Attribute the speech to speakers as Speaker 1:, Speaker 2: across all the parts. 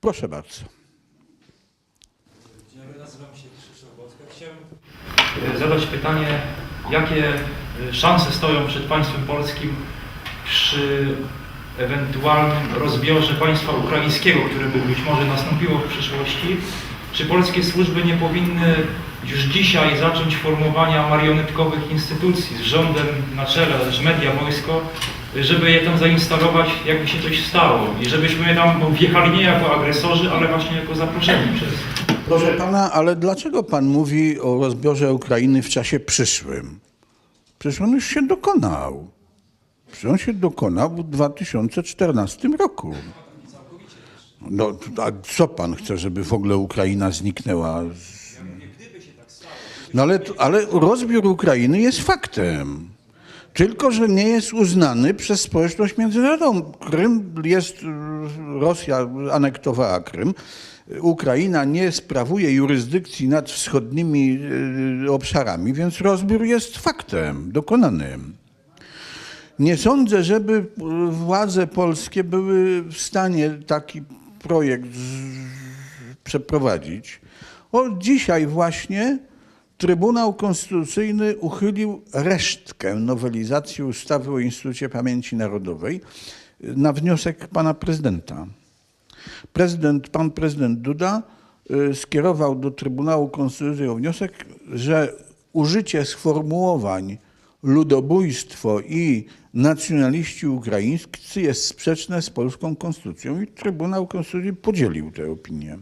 Speaker 1: Proszę bardzo.
Speaker 2: Dzień dobry, nazywam się Krzysztof Bodzka. Chciałem e, zadać pytanie, jakie e, szanse stoją przed państwem polskim przy ewentualnym rozbiorze państwa ukraińskiego, które by być może nastąpiło w przyszłości. Czy polskie służby nie powinny już dzisiaj zacząć formowania marionetkowych instytucji z rządem na czele, też media, wojsko, żeby je tam zainstalować, jakby się coś stało i żebyśmy tam wjechali nie jako agresorzy, ale właśnie jako zaproszeni przez
Speaker 1: Proszę pana, ale dlaczego pan mówi o rozbiorze Ukrainy w czasie przyszłym? Przecież on już się dokonał. Przecież on się dokonał w 2014 roku. No, a co pan chce, żeby w ogóle Ukraina zniknęła? No ale, ale rozbiór Ukrainy jest faktem. Tylko, że nie jest uznany przez społeczność międzynarodową. Krym jest, Rosja anektowała Krym. Ukraina nie sprawuje jurysdykcji nad wschodnimi y, obszarami, więc rozbiór jest faktem dokonanym. Nie sądzę, żeby władze polskie były w stanie taki projekt przeprowadzić. O, dzisiaj właśnie Trybunał Konstytucyjny uchylił resztkę nowelizacji ustawy o Instytucie Pamięci Narodowej na wniosek pana prezydenta. Prezydent, pan prezydent Duda y, skierował do Trybunału Konstytucyjnego wniosek, że użycie sformułowań ludobójstwo i nacjonaliści ukraińscy jest sprzeczne z polską konstytucją i Trybunał Konstytucyjny podzielił tę opinię.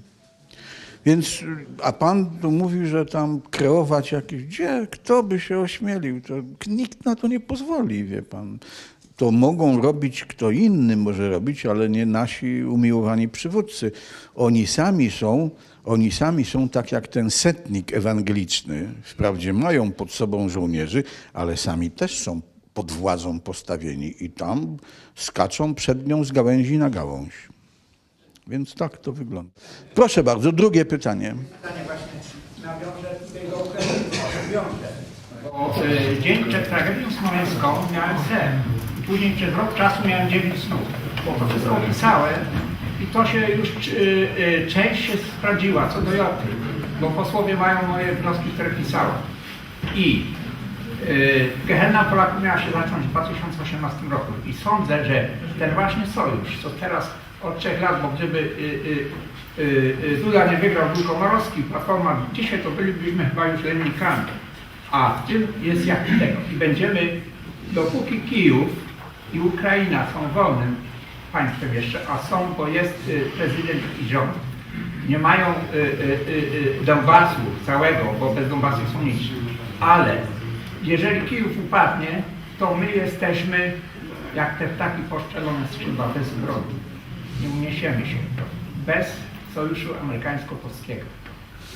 Speaker 1: Więc, a pan tu że tam kreować jakieś, gdzie, kto by się ośmielił, to nikt na to nie pozwoli, wie pan. To mogą robić, kto inny może robić, ale nie nasi umiłowani przywódcy. Oni sami są, oni sami są tak jak ten setnik ewangeliczny. Wprawdzie mają pod sobą żołnierzy, ale sami też są pod władzą postawieni i tam skaczą przed nią z gałęzi na gałąź. Więc tak to wygląda. Proszę bardzo, drugie pytanie.
Speaker 3: pytanie właśnie nawiążę Ukrainy, nawiążę. Bo y, dzień przed tragedią smoleńską miałem sen. Później przez rok czasu miałem dziewięć snów. Bo to wszystko opisałem i to się już y, y, część się sprawdziła co do Joty. Bo posłowie mają moje wnioski, które pisałem. I y, Gehenna Polaków miała się zacząć w 2018 roku. I sądzę, że ten właśnie sojusz, co teraz od trzech lat, bo gdyby y, y, y, Duda nie wygrał, był Komorowski, Platforma, dzisiaj to bylibyśmy chyba już lennikami. A w tym jest jak tego. I będziemy, dopóki Kijów i Ukraina są wolnym państwem jeszcze, a są, bo jest prezydent i rząd, nie mają Donbasu całego, bo bez Donbasu są nic. Ale jeżeli Kijów upadnie, to my jesteśmy jak te ptaki poszczelone skrzydła bez broni. Nie uniesiemy się bez sojuszu amerykańsko-polskiego.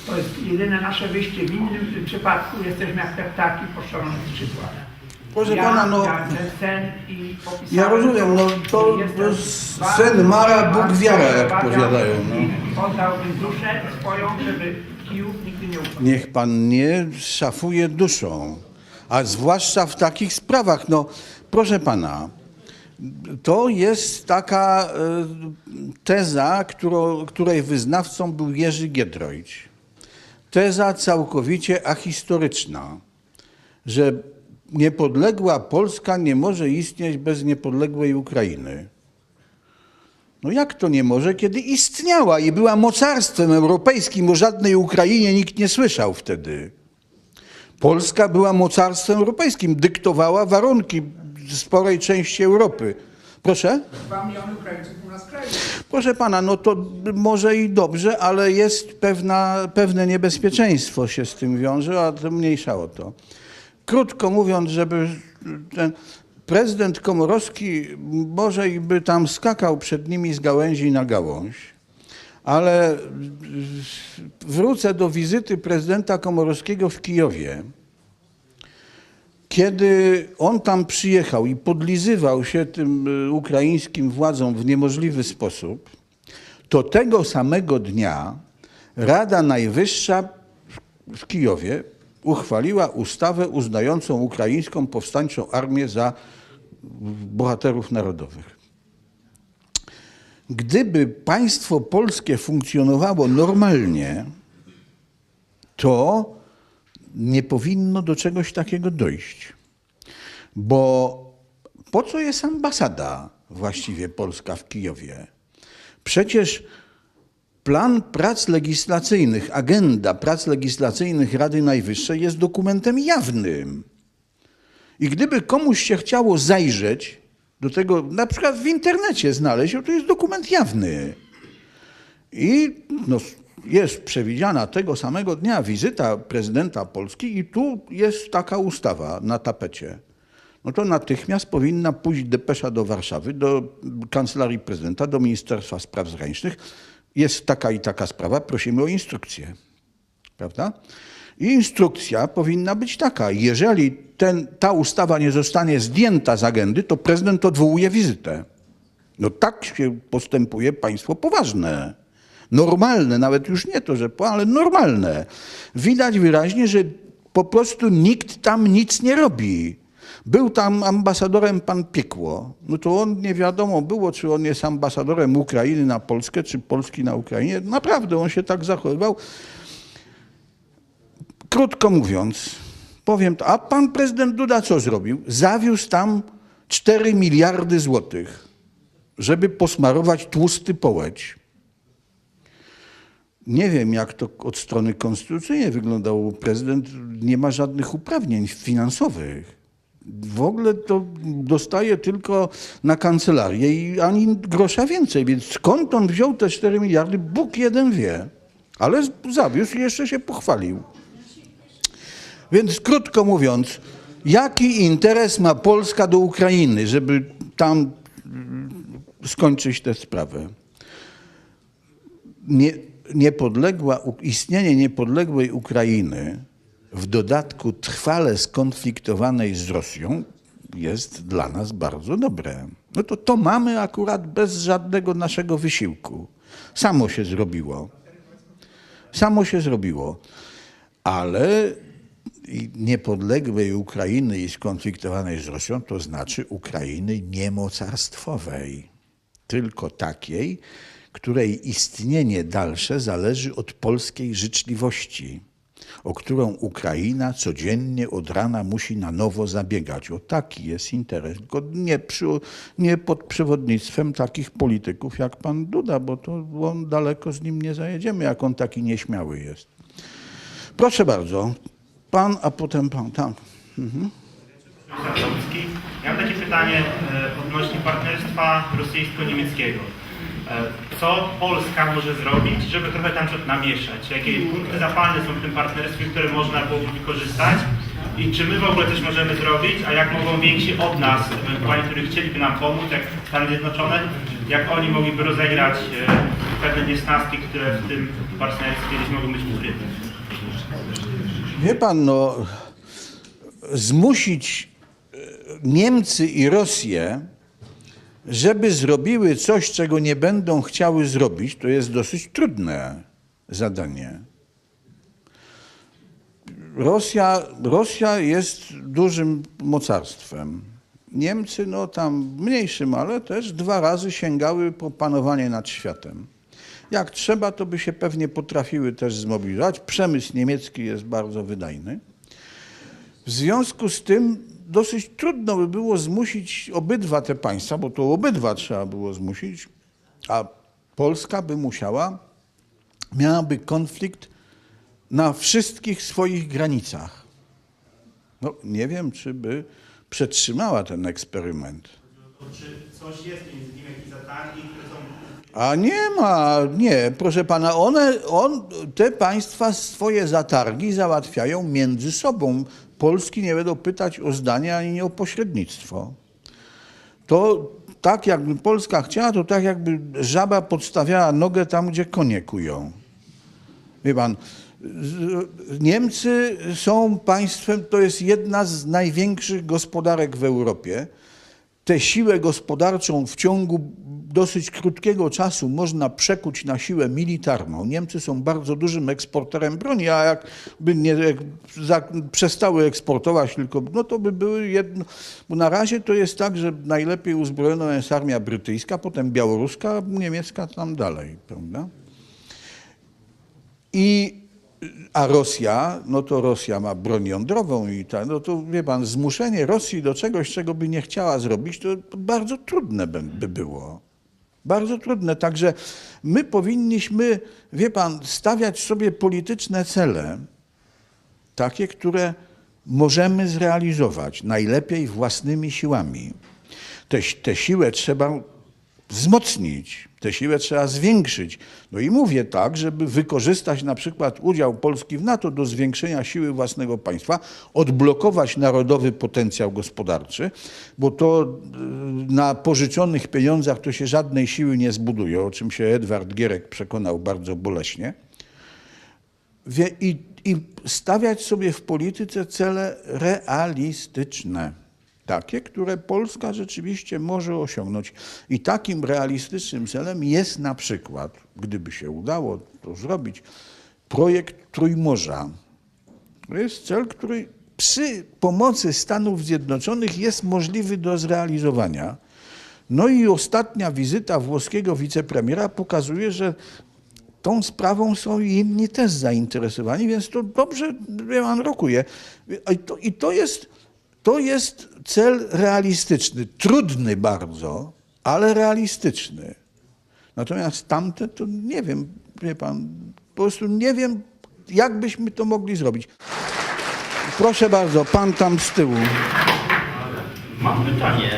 Speaker 3: To jest jedyne nasze wyjście. W innym przypadku jesteśmy jak te ptaki poszczelone skrzydła.
Speaker 1: Proszę
Speaker 3: ja
Speaker 1: pana, no- Ja rozumiem, no to sen Mara, Bóg wiara, jak powiadają, no.
Speaker 3: Oddałbym duszę swoją, żeby Kijów nigdy nie upadł.
Speaker 1: Niech pan nie szafuje duszą, a zwłaszcza w takich sprawach. No, proszę pana, to jest taka e, teza, którą, której wyznawcą był Jerzy Giedroyć. Teza całkowicie ahistoryczna, że niepodległa Polska nie może istnieć bez niepodległej Ukrainy. No jak to nie może, kiedy istniała i była mocarstwem europejskim, o żadnej Ukrainie nikt nie słyszał wtedy. Polska była mocarstwem europejskim, dyktowała warunki sporej części Europy. Proszę? Proszę pana, no to może i dobrze, ale jest pewna, pewne niebezpieczeństwo się z tym wiąże, a to mniejsza o to. Krótko mówiąc, żeby ten prezydent Komorowski może i by tam skakał przed nimi z gałęzi na gałąź, ale wrócę do wizyty prezydenta Komorowskiego w Kijowie. Kiedy on tam przyjechał i podlizywał się tym y, ukraińskim władzom w niemożliwy sposób, to tego samego dnia Rada Najwyższa w- Kijowie uchwaliła ustawę uznającą ukraińską powstańczą armię za bohaterów narodowych. gdyby państwo polskie funkcjonowało normalnie, to nie powinno do czegoś takiego dojść. Bo po co jest ambasada właściwie polska w Kijowie? Przecież plan prac legislacyjnych, agenda prac legislacyjnych Rady Najwyższej jest dokumentem jawnym. I gdyby komuś się chciało zajrzeć do tego, na przykład w internecie znaleźć, to jest dokument jawny. I no, jest przewidziana tego samego dnia wizyta prezydenta Polski i tu jest taka ustawa na tapecie. No to natychmiast powinna pójść depesza do Warszawy, do kancelarii prezydenta, do Ministerstwa Spraw Zagranicznych. Jest taka i taka sprawa, prosimy o instrukcję. Prawda? I instrukcja powinna być taka. Jeżeli ten, ta ustawa nie zostanie zdjęta z agendy, to prezydent odwołuje wizytę. No tak się postępuje państwo poważne. Normalne, nawet już nie to, że po, ale normalne. Widać wyraźnie, że po prostu nikt tam nic nie robi. Był tam ambasadorem pan Piekło. No to on nie wiadomo było, czy on jest ambasadorem Ukrainy na Polskę, czy Polski na Ukrainie. Naprawdę on się tak zachowywał. Krótko mówiąc, powiem to, a pan prezydent Duda co zrobił? Zawiózł tam 4 miliardy złotych, żeby posmarować tłusty połeć. Nie wiem, jak to od strony konstytucyjnej wyglądało. Prezydent nie ma żadnych uprawnień finansowych. W ogóle to dostaje tylko na kancelarię i ani grosza więcej. Więc skąd on wziął te 4 miliardy, Bóg jeden wie. Ale zawiózł i jeszcze się pochwalił. Więc krótko mówiąc, jaki interes ma Polska do Ukrainy, żeby tam mm, skończyć tę sprawę? Nie, niepodległa, istnienie niepodległej Ukrainy, w dodatku trwale skonfliktowanej z Rosją, jest dla nas bardzo dobre. No to to mamy akurat bez żadnego naszego wysiłku. Samo się zrobiło. Samo się zrobiło. Ale niepodległej Ukrainy i skonfliktowanej z Rosją, to znaczy Ukrainy niemocarstwowej. Tylko takiej, której istnienie dalsze zależy od polskiej życzliwości, o którą Ukraina codziennie od rana musi na nowo zabiegać. O taki jest interes, tylko nie, przy, nie pod przewodnictwem takich polityków jak pan Duda, bo to on daleko z nim nie zajedziemy, jak on taki nieśmiały jest. Proszę bardzo. Pan, a potem pan.
Speaker 4: Zadomski. Ja mam takie pytanie e, odnośnie partnerstwa rosyjsko-niemieckiego. E, Co Polska może zrobić, żeby trochę tam coś namieszać? Jakie punkty zapalne są w tym partnerstwie, które można byłoby wykorzystać? I czy my w ogóle coś możemy zrobić, a jak mogą więksi od nas, ewentualnie, którzy chcieliby nam pomóc, jak Stany Zjednoczone, jak oni mogliby rozegrać e, pewne niesnaski, które w tym partnerstwie gdzieś mogą być ukryte?
Speaker 1: Wie pan, no, zmusić e, Niemcy i Rosję, żeby zrobiły coś, czego nie będą chciały zrobić, to jest dosyć trudne zadanie. Rosja, Rosja jest dużym mocarstwem. Niemcy, no tam mniejszym, ale też dwa razy sięgały po panowanie nad światem. Jak trzeba, to by się pewnie potrafiły też zmobilizować. Przemysł niemiecki jest bardzo wydajny. W związku z tym dosyć trudno by było zmusić obydwa te państwa, bo to obydwa trzeba było zmusić, a Polska by musiała, miałaby konflikt na wszystkich swoich granicach. No, nie wiem, czy by przetrzymała ten eksperyment.
Speaker 4: Czy coś jest między nimi, jakieś zatargi,
Speaker 1: A nie ma, nie, proszę pana, one, on, te państwa swoje zatargi załatwiają między sobą. Polski nie będą pytać o zdanie ani o pośrednictwo. To tak jakby Polska chciała, to tak jakby żaba podstawiała nogę tam, gdzie konie kują. Wie pan, Niemcy są państwem, to jest jedna z największych gospodarek w Europie. Tę siłę gospodarczą w ciągu dosyć krótkiego czasu można przekuć na siłę militarną. Niemcy są bardzo dużym eksporterem broni, a jakby nie jak przestały eksportować, tylko, no to by były jedno. Bo na razie to jest tak, że najlepiej uzbrojona jest armia brytyjska, potem białoruska, niemiecka tam dalej, prawda? I, a Rosja, no to Rosja ma broń jądrową i tak, no to wie pan, zmuszenie Rosji do czegoś, czego by nie chciała zrobić, to bardzo trudne by było. Bardzo trudne. Także my powinniśmy, wie pan, stawiać sobie polityczne cele, takie, które możemy zrealizować najlepiej własnymi siłami. Te, tę siłę trzeba wzmocnić, tę siłę trzeba zwiększyć. No i mówię tak, żeby wykorzystać na przykład udział Polski w NATO do zwiększenia siły własnego państwa, odblokować narodowy potencjał gospodarczy, bo to y, na pożyczonych pieniądzach to się żadnej siły nie zbuduje, o czym się Edward Gierek przekonał bardzo boleśnie. I, I stawiać sobie w polityce cele realistyczne. Takie, które Polska rzeczywiście może osiągnąć. I takim realistycznym celem jest na przykład, gdyby się udało to zrobić, projekt Trójmorza. To jest cel, który przy pomocy Stanów Zjednoczonych jest możliwy do zrealizowania. No i ostatnia wizyta włoskiego wicepremiera pokazuje, że tą sprawą są inni też zainteresowani, więc to dobrze pan rokuje. I to, i to, jest, to jest cel realistyczny, trudny bardzo, ale realistyczny. Natomiast tamte to nie wiem, wie pan, po prostu nie wiem, jak byśmy to mogli zrobić. Proszę bardzo, pan tam z tyłu.
Speaker 5: Mam pytanie.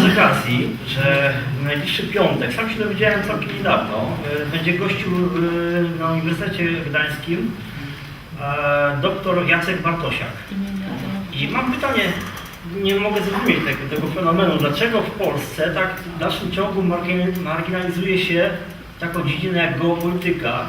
Speaker 5: Z okazji, że w najbliższy piątek, sam się dowiedziałem całkiem niedawno, e, będzie gościł e, na Uniwersytecie Gdańskim e, doktor Jacek Bartosiak. I mam pytanie, nie mogę zrozumieć tego, tego fenomenu, dlaczego w Polsce tak w dalszym ciągu margin- marginalizuje się taką dziedzinę jak geopolityka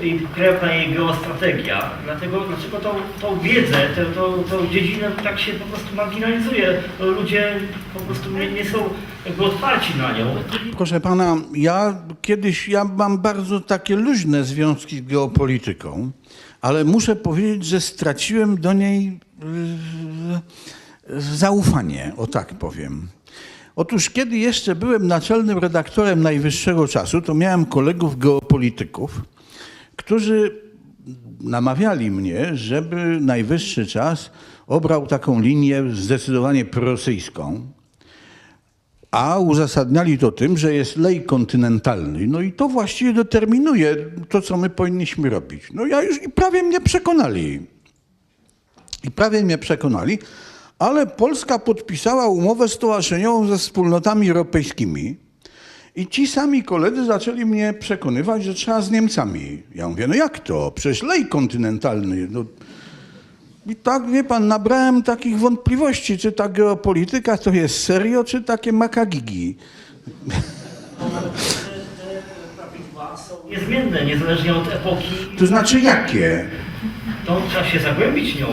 Speaker 5: i krewna jej geostrategia. Dlatego, dlaczego tą, tą wiedzę, tę, tą, tą dziedzinę tak się po prostu marginalizuje. Ludzie po prostu nie, nie są jakby otwarci na nią.
Speaker 1: Proszę pana, ja kiedyś, ja mam bardzo takie luźne związki z geopolityką, ale muszę powiedzieć, że straciłem do niej yy, zaufanie, o tak powiem. Otóż kiedy jeszcze byłem naczelnym redaktorem Najwyższego Czasu, to miałem kolegów geopolityków, którzy namawiali mnie, żeby Najwyższy Czas obrał taką linię zdecydowanie prorosyjską, a uzasadniali to tym, że jest lej kontynentalny. No i to właściwie determinuje to, co my powinniśmy robić. No ja już i prawie mnie przekonali. I prawie mnie przekonali, ale Polska podpisała umowę stowarzyszeniową ze wspólnotami europejskimi. I ci sami koledzy zaczęli mnie przekonywać, że trzeba z Niemcami. Ja mówię, no jak to? Przecież lej kontynentalny. No, i tak, wie pan, nabrałem takich wątpliwości, czy ta geopolityka to jest serio, czy takie makagigi.
Speaker 5: Prawidła są niezmienne, niezależnie od epoki.
Speaker 1: To znaczy jakie?
Speaker 5: To trzeba się zagłębić nią.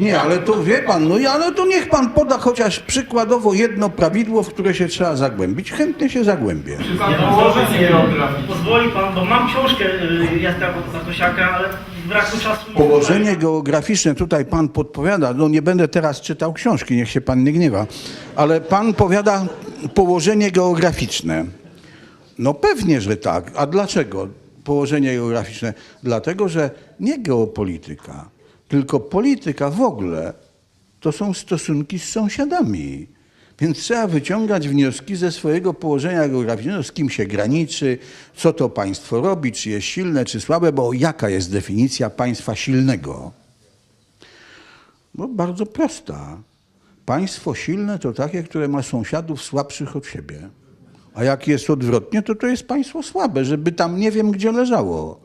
Speaker 1: Nie, ale to wie pan, no ale to niech pan poda chociaż przykładowo jedno prawidło, w które się trzeba zagłębić. Chętnie się zagłębię.
Speaker 5: Nie, no, nie, pozwoli pan, bo mam książkę y, Jacka Bartosiaka, ale braku czasu... nie
Speaker 1: Położenie geograficzne, tutaj pan podpowiada, no nie będę teraz czytał książki, niech się pan nie gniewa, ale pan powiada położenie geograficzne. No pewnie, że tak. A dlaczego położenie geograficzne? Dlatego, że nie geopolityka, tylko polityka w ogóle to są stosunki z sąsiadami. Więc trzeba wyciągać wnioski ze swojego położenia geograficznego, z kim się graniczy, co to państwo robi, czy jest silne, czy słabe, bo jaka jest definicja państwa silnego? No bardzo prosta. Państwo silne to takie, które ma sąsiadów słabszych od siebie. A jak jest odwrotnie, to to jest państwo słabe, żeby tam nie wiem gdzie leżało.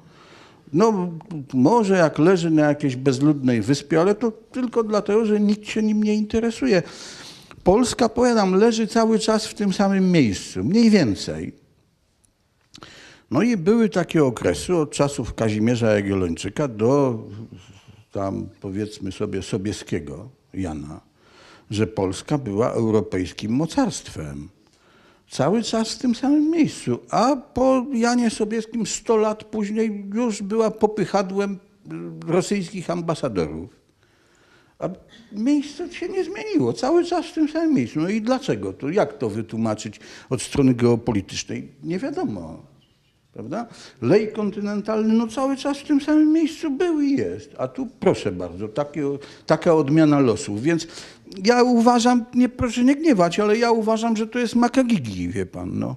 Speaker 1: No może jak leży na jakiejś bezludnej wyspie, ale to tylko dlatego, że nikt się nim nie interesuje. Polska, powiadam, leży cały czas w tym samym miejscu, mniej więcej. No i były takie okresy od czasów Kazimierza Jagiellończyka do tam powiedzmy sobie Sobieskiego Jana, że Polska była europejskim mocarstwem. Cały czas w tym samym miejscu. A po Janie Sobieskim 100 lat później już była popychadłem rosyjskich ambasadorów. A miejsce się nie zmieniło, cały czas w tym samym miejscu. No i dlaczego? To jak to wytłumaczyć od strony geopolitycznej? Nie wiadomo. Prawda? Lej kontynentalny no cały czas w tym samym miejscu był i jest. A tu proszę bardzo, takie, taka odmiana losów. Więc ja uważam, nie proszę nie gniewać, ale ja uważam, że to jest makagigi, wie pan. No.